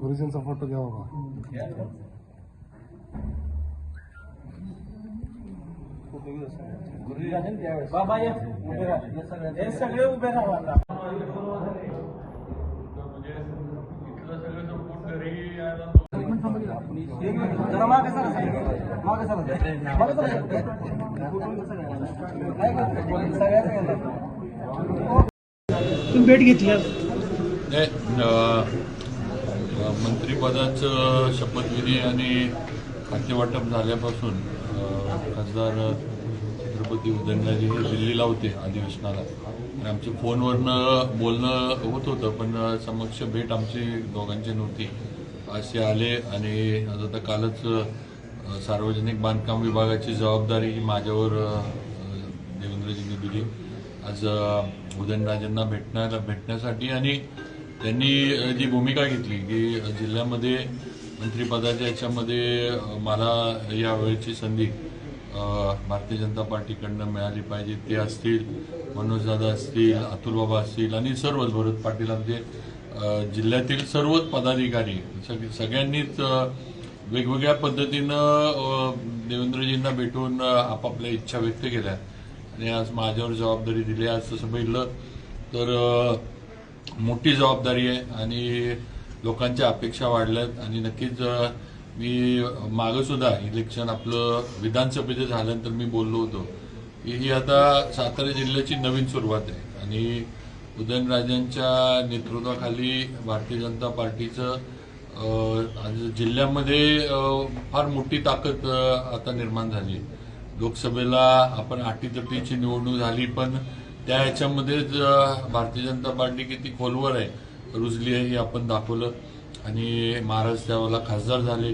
मोदीजींचा photo घ्यावा का बाबा या उभे राहा हे सगळे उभे राहा आता. जरा मागे सरा साहेब. मागे सरा. मागे सरा. काय करतो? सगळ्याच गेलं. तुम्ही भेट घेतली आज नाही अ, अ, मंत्रिपदाचं शपथविधी आणि खातेवाटप झाल्यापासून खासदार छत्रपती उदयनराजे हे दिल्लीला होते अधिवेशनाला. आणि आमच्या फोनवरनं बोलणं होत होतं पण समक्ष भेट आमची दोघांची नव्हती. असे आले आणि आता कालच सार्वजनिक बांधकाम विभागाची जबाबदारी ही माझ्यावर देवेंद्रजींनी दिली. आज उदयनराजेंना भेटण्याला भेटण्यासाठी आणि त्यांनी जी भूमिका घेतली की जिल्ह्यामध्ये मंत्रिपदाच्या याच्यामध्ये मला यावेळची संधी भारतीय जनता पार्टीकडनं मिळाली पाहिजे. ते असतील मनोजदादा असतील अतुलबाबा असतील आणि सर्वच भरत पाटील आमचे जिल्ह्यातील सर्वच पदाधिकारी सग- सगळ्यांनीच वेगवेगळ्या पद्धतीनं देवेंद्रजींना भेटून आपापल्या इच्छा व्यक्त केल्या. आणि आज माझ्यावर जबाबदारी दिली आज तसं पाहिलं तर मोठी जबाबदारी आहे आणि लोकांच्या अपेक्षा वाढल्यात. आणि नक्कीच मी मागं सुद्धा इलेक्शन आपलं विधानसभेचं झाल्यानंतर मी बोललो होतो की ही आता सातारा जिल्ह्याची नवीन सुरुवात आहे. आणि उदयनराजांच्या नेतृत्वाखाली भारतीय जनता पार्टीचं जिल्ह्यामध्ये फार मोठी ताकद आता निर्माण झाली. लोकसभेला आपण अटीतटीची निवडणूक झाली पण त्या ह्याच्यामध्येच भारतीय जनता पार्टी किती खोलवर आहे रुजली आहे हे आपण दाखवलं. आणि महाराज त्यावेळेला खासदार झाले.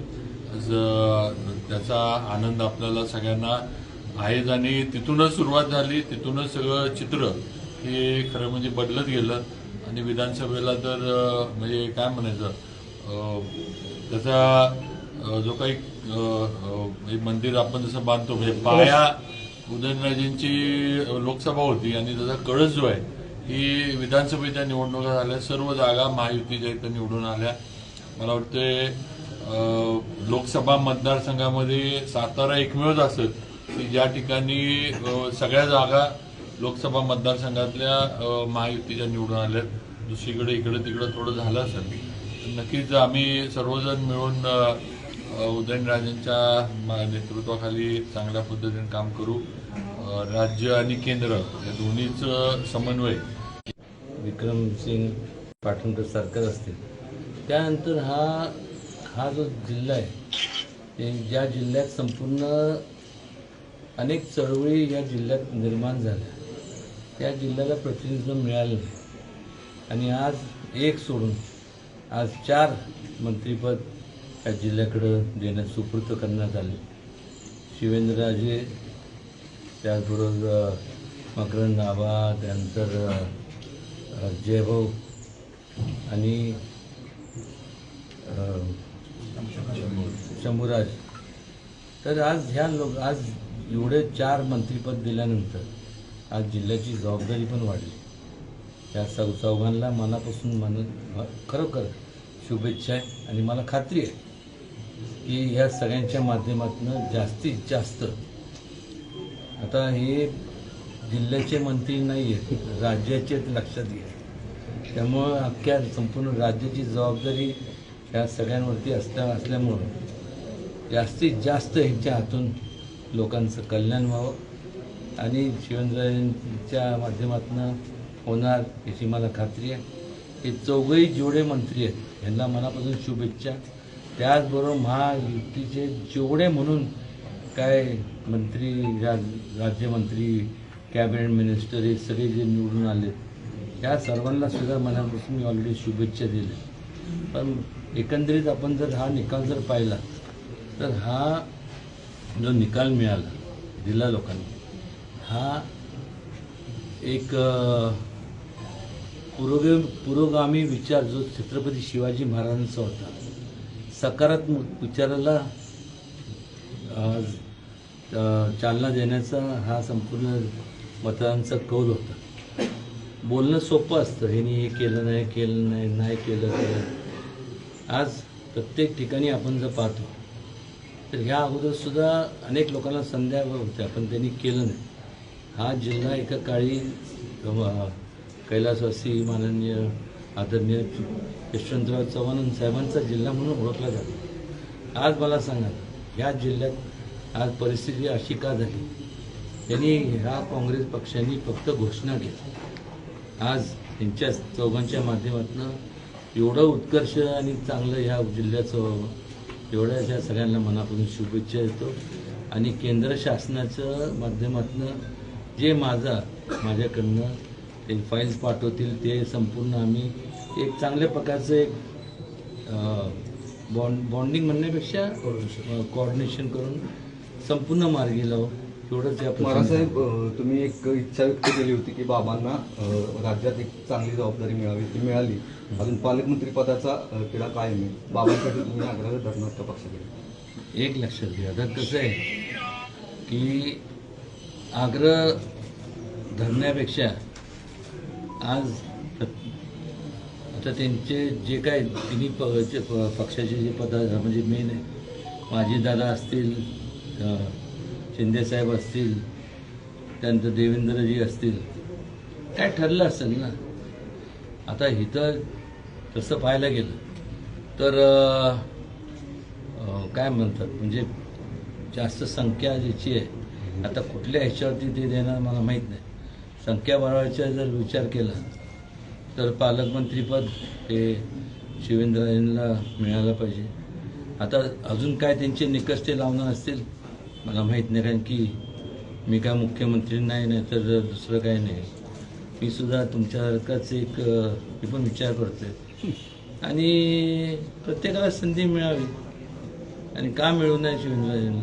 त्याचा आनंद आपल्याला सगळ्यांना आहेच. आणि तिथूनच सुरुवात झाली. तिथूनच सगळं चित्र हे खरं म्हणजे बदलत गेलं. आणि विधानसभेला तर म्हणजे काय म्हणायचं त्याचा जो काही म्हणजे मंदिर आपण जसं बांधतो म्हणजे पाया उदयनराजेंची लोकसभा होती आणि त्याचा कळस जो आहे ही विधानसभेच्या निवडणुका झाल्या सर्व जागा महायुतीच्या इथं निवडून आल्या. मला वाटते लोकसभा मतदारसंघामध्ये सातारा एकमेवच असत की ज्या ठिकाणी सगळ्या जागा लोकसभा मतदारसंघातल्या महायुतीच्या निवडून आल्यात दुसरीकडे इकडे तिकडे थोडं झालं असेल. नक्कीच आम्ही सर्वजण मिळून उदयनराजेंच्या मा- नेतृत्वाखाली चांगल्या पद्धतीने काम करू. राज्य आणि केंद्र या दोन्हीचं समन्वय. विक्रमसिंग पाटणकर सरकार असतील. त्यानंतर हा हा जो जिल्हा आहे ज्या जिल्ह्यात संपूर्ण अनेक चळवळी या जिल्ह्यात निर्माण झाल्या. त्या जिल्ह्याला प्रतिनिधित्व मिळालं नाही. आणि आज एक सोडून आज चार मंत्रिपद या जिल्ह्याकडं देण्यास सुपूर्त करण्यात आले. शिवेंद्रराजे त्याचबरोबर मकरंद नाभा त्यानंतर जयभाऊ आणि शंभूराज. तर आज ह्या लोक आज एवढे चार मंत्रिपद दिल्यानंतर आज जिल्ह्याची जबाबदारी पण वाढली. त्या चौ चौघांना मनापासून मन खरोखर शुभेच्छा आहे आणि मला खात्री आहे की ह्या सगळ्यांच्या माध्यमातून जास्तीत जास्त. आता हे जिल्ह्याचे मंत्री नाही आहेत राज्याचे लक्षात घ्या. त्यामुळं अख्ख्या संपूर्ण राज्याची जबाबदारी ह्या सगळ्यांवरती असल्या असल्यामुळं जास्तीत जास्त ह्यांच्या हातून लोकांचं कल्याण व्हावं आणि शिवेंद्रच्या माध्यमातून होणार याची मला खात्री आहे. हे चौघही जेवढे मंत्री आहेत यांना मनापासून शुभेच्छा. त्याचबरोबर महायुतीचे जेवढे म्हणून काय मंत्री राज राज्यमंत्री कॅबिनेट मिनिस्टर हे सगळे जे निवडून आले त्या सर्वांना सुद्धा मनापासून मी ऑलरेडी शुभेच्छा दिल्या पण एकंदरीत आपण जर हा निकाल जर पाहिला तर हा जो निकाल मिळाला दिला लोकांनी हा एक पुरोगे पुरोगामी विचार जो छत्रपती शिवाजी महाराजांचा होता सकारात्मक विचाराला आज चालना देण्याचा हा संपूर्ण मतदारांचा कौल होता. बोलणं सोपं असतं. ह्यानी हे केलं नाही केलं नाही नाही केलं केलं आज प्रत्येक ठिकाणी आपण जर पाहतो तर ह्या अगोदरसुद्धा अनेक लोकांना संध्या होत्या पण त्यांनी केलं नाही. हा जिल्हा एका काळी कैलासवासी माननीय आदरणीय यशवंतराव चव्हाण साहेबांचा जिल्हा म्हणून ओळखला जातो. आज मला सांगा ह्या जिल्ह्यात आज परिस्थिती अशी का झाली? त्यांनी ह्या काँग्रेस पक्षाने फक्त घोषणा केली आज त्यांच्या चौघांच्या माध्यमातून एवढं उत्कर्ष आणि चांगलं ह्या जिल्ह्याचं व्हावं एवढ्या ह्या सगळ्यांना मनापासून शुभेच्छा देतो. आणि केंद्र शासनाच्या माध्यमातून जे माझा माझ्याकडनं ते फाईल्स पाठवतील ते संपूर्ण आम्ही एक चांगल्या प्रकारचं एक बॉन्ड बॉन्डिंग म्हणण्यापेक्षा कोऑर्डिनेशन करून संपूर्ण मार्गी लावू. अ, तुम्ही एक इच्छा व्यक्त केली होती की बाबांना राज्यात एक चांगली जबाबदारी मिळावी ती मिळाली. अजून पालकमंत्री पदाचा तिढा कायम आहे बाबांसाठी तुम्ही आग्रह धरणार का पक्षाकडे? एक लक्षात घ्या. आता कसं आहे की आग्रह धरण्यापेक्षा आज आता त्यांचे जे काय तिन्ही प प- पक्षाचे जे पदार्थ म्हणजे मेन आहे. माझी दादा असतील शिंदेसाहेब असतील त्यानंतर देवेंद्रजी असतील काय ठरलं असेल ना? आता इथं तसं पाहायला गेलं तर काय म्हणतात? म्हणजे जास्त संख्या ज्याची आहे आता कुठल्या ह्याच्यावरती ते देणार मला माहीत नाही. संख्या वाढवायचा जर विचार केला तर पालकमंत्रीपद हे शिवेंद्रजींना मिळालं पाहिजे. आता अजून काय त्यांचे निकष ते लावणार असतील मला माहीत नाही कारण की मी काय मुख्यमंत्री नाही नाही तर दुसरं काही नाही. मी सुद्धा तुमच्यासारखाच एक मी पण विचार करतोय. आणि प्रत्येकाला संधी मिळावी आणि का मिळू नये शिवेंद्रजींना?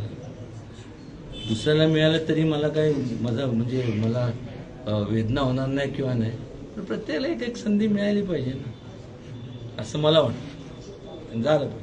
दुसऱ्याला मिळालं तरी मला काय माझा म्हणजे मला वेदना होणार नाही किंवा नाही पण प्रत्येकाला एक एक संधी मिळाली पाहिजे ना. असं मला वाटतं. झालं पाहिजे.